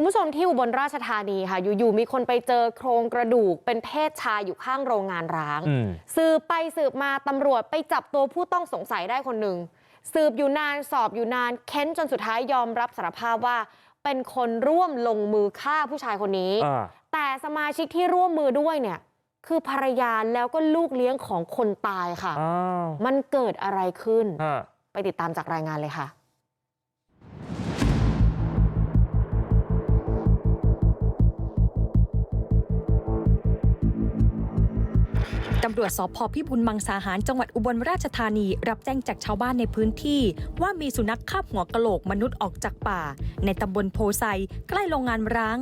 คุณผู้ชมที่อุบลราชธานีค่ะอยู่ๆมีคนไปเจอโครงกระดูกเป็นเพศชายอยู่ข้างโรงงานร้างอืมสืบไปสืบมาตำรวจไปจับตัวผู้ต้องสงสัยได้คนหนึ่งสืบอยู่นานสอบอยู่นานเค้นจนสุดท้ายยอมรับสารภาพว่าเป็นคนร่วมลงมือฆ่าผู้ชายคนนี้อ่าแต่สมาชิกที่ร่วมมือด้วยเนี่ยคือภรรยาแล้วก็ลูกเลี้ยงของคนตายค่ะอ้าวมันเกิดอะไรขึ้นฮะไปติดตามจากรายงานเลยค่ะ ตำรวจสพพิบูลมังสาหารจังหวัดอุบลราชธานี รับแจ้งจากชาวบ้านในพื้นที่ ว่ามีสุนัขคาบหัวกะโหลกมนุษย์ออกจากป่า ในตำบลโพไซใกล้โรงงานร้าง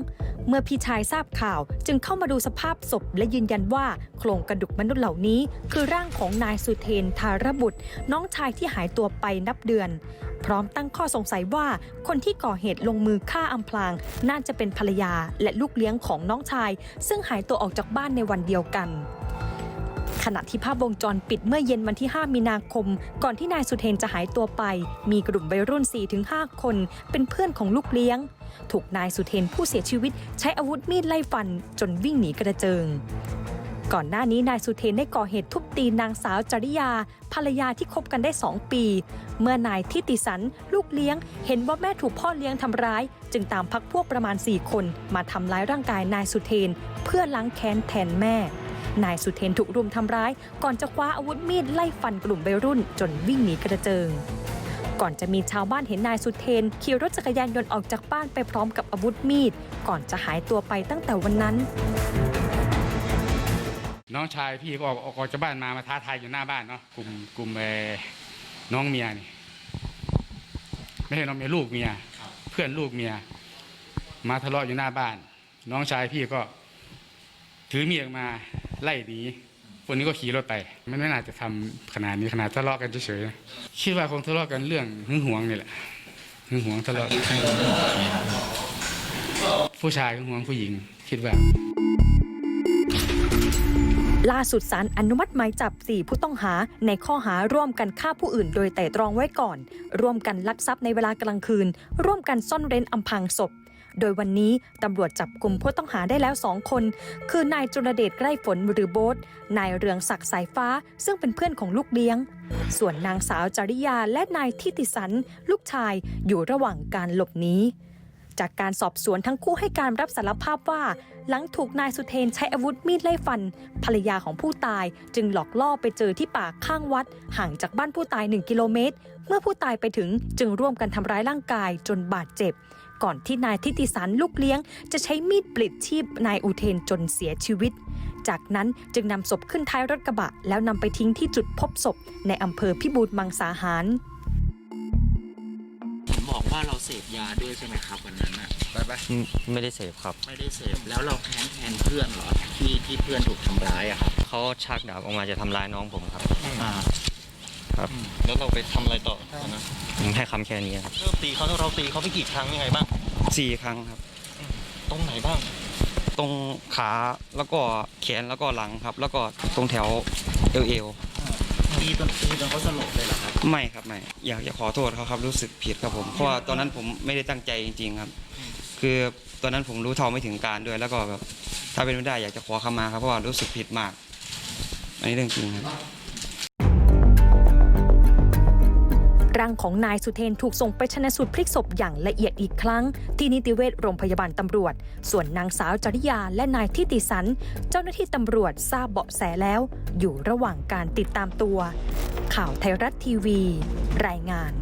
เมื่อพี่ชายทราบข่าวจึงเข้ามาดูสภาพศพและยืนยันว่า โครงกระดูกมนุษย์เหล่านี้ คือร่างของนายสุเทนทารบุตร น้องชายที่หายตัวไปนับเดือน พร้อมตั้งข้อสงสัยว่าคนที่ก่อเหตุลงมือฆ่าอำพราง น่าจะเป็นภรรยาและลูกเลี้ยงของน้องชาย ซึ่งหายตัวออกจากบ้านในวันเดียวกัน ขณะที่ภาพวงจรปิดเมื่อเย็นวันที่ 5 มีนาคม ก่อนที่นายสุเทนจะหายตัวไป มีกลุ่มวัยรุ่น 4-5 คน เป็นเพื่อนของลูกเลี้ยง ถูกนายสุเทนผู้เสียชีวิต ใช้อาวุธมีดไล่ฟัน จนวิ่งหนีกระเจิงก่อนหน้านี้นายสุเทนได้ก่อเหตุทุบตีนางสาวจริยา ภรรยาที่คบกันได้2ปี เมื่อนายทิติสัน ลูกเลี้ยง เห็นว่าแม่ถูกพ่อเลี้ยงทำร้าย จึงตามพักพวกประมาณ 4 คน มาทำร้ายร่างกายนายสุเทน เพื่อล้างแค้นแทนแม่ นายสุเทนถูกรุมทำร้าย ก่อนจะคว้าอาวุธมีดไล่ฟันกลุ่มวัยรุ่น จนวิ่งหนีกระเจิง ก่อนจะมีชาวบ้านเห็นนายสุเทนขี่รถจักรยานยนต์ออกจากบ้านไปพร้อมกับอาวุธมีด ก่อนจะหายตัวไปตั้งแต่วันนั้น น้องชายพี่ก็ออกออกจากบ้านมามาท้าทายอยู่หน้าบ้านเนาะกลุ่มกลุ่มเออน้องเมียนี่ไม่ใช่น้องเมียลูกเมียเพื่อนลูกเมีย มาทะเลาะอยู่หน้าบ้าน น้องชายพี่ก็ถือมีดออกมา ไล่หนีคนนี้ก็ขี่รถไปมันไม่น่าจะทำขนาดนี้ขนาดทะเลาะกันเฉยๆคิดว่าคงทะเลาะกันเรื่องหึงหวงนี่แหละหึงหวงทะเลาะผู้ชายหึงหวงผู้หญิง คิดว่าล่าสุดสารอนุมัติหมายจับ 4 ผู้ต้องหาในข้อหาร่วมกันฆ่าผู้อื่นโดยแต่ตรองไว้ก่อน ร่วมกันลักทรัพย์ในเวลากลางคืน ร่วมกันซ่อนเร้นอำพรางศพ โดยวันนี้ตำรวจจับกลุ่มผู้ต้องหาได้แล้ว2คน คือนายจุลเดชใกล้ฝนหรือโบ๊ทนายเรืองศักดิ์สายฟ้า ซึ่งเป็นเพื่อนของลูกเลี้ยง ส่วนนางสาวจริยาและนายทิติสัน ลูกชายอยู่ระหว่างการหลบหนีจากการสอบสวนทั้งคู่ให้การรับสารภาพว่า หลังถูกนายสุเทนใช้อาวุธมีดไล่ฟัน ภรรยาของผู้ตายจึงหลอกล่อไปเจอที่ป่าข้างวัด ห่างจากบ้านผู้ตาย 1 กิโลเมตร เมื่อผู้ตายไปถึงจึงร่วมกันทำร้ายร่างกายจนบาดเจ็บ ก่อนที่นายทิติสันลูกเลี้ยง จะใช้มีดปลิดชีพนายอุเทนจนเสียชีวิต จากนั้นจึงนำศพขึ้นท้ายรถกระบะ แล้วนำไปทิ้งที่จุดพบศพ ในอำเภอพิบูลมังสาหารเห็นบอกว่าเราเสพยาด้วยใช่ไหมครับวันนั้นอะอืมไม่ได้เสพครับ ไม่ได้เสพแล้วเราแค้นแทนเพื่อนเหรอที่ที่เพื่อนถูกทำร้ายอะครับเขาชักดาบออกมาจะทำร้ายน้องผมครับอ่า ครับ แล้วเราไปทำอะไรต่อตอนนั้นผมให้คำแค่นี้ครับเริ่มตีเขาเราตีเขาไปกี่ครั้งยังไงบ้าง สี่ครั้งครับ ตรงไหนบ้าง ตรงขาแล้วก็แขนแล้วก็หลังครับ แล้วก็ตรงแถวเอวเอวตีจนตีจนเขาสลบเลยเหรอครับไม่ครับไม่อยากจะขอโทษเขาครับรู้สึกผิดครับผมเพราะว่าตอนนั้นผมไม่ได้ตั้งใจจริงๆครับ คือตอนนั้นผมรู้เท่าไม่ถึงการด้วย แล้วก็แบบถ้าเป็นไม่ได้อยากจะขอขมาครับเพราะว่ารู้สึกผิดมากอันนี้เรื่องจริงครับางของนายสุเทนถูกส่งไปชนะสูตรพลิกศพอย่างละเอียดอีกครั้ง ที่นิติเวชโรงพยาบาลตำรวจ ส่วนนางสาวจริยาและนายทิติสัน เจ้าหน้าที่ตำรวจทราบเบาะแสแล้ว อยู่ระหว่างการติดตามตัว ข่าวไทยรัฐทีวี รายงาน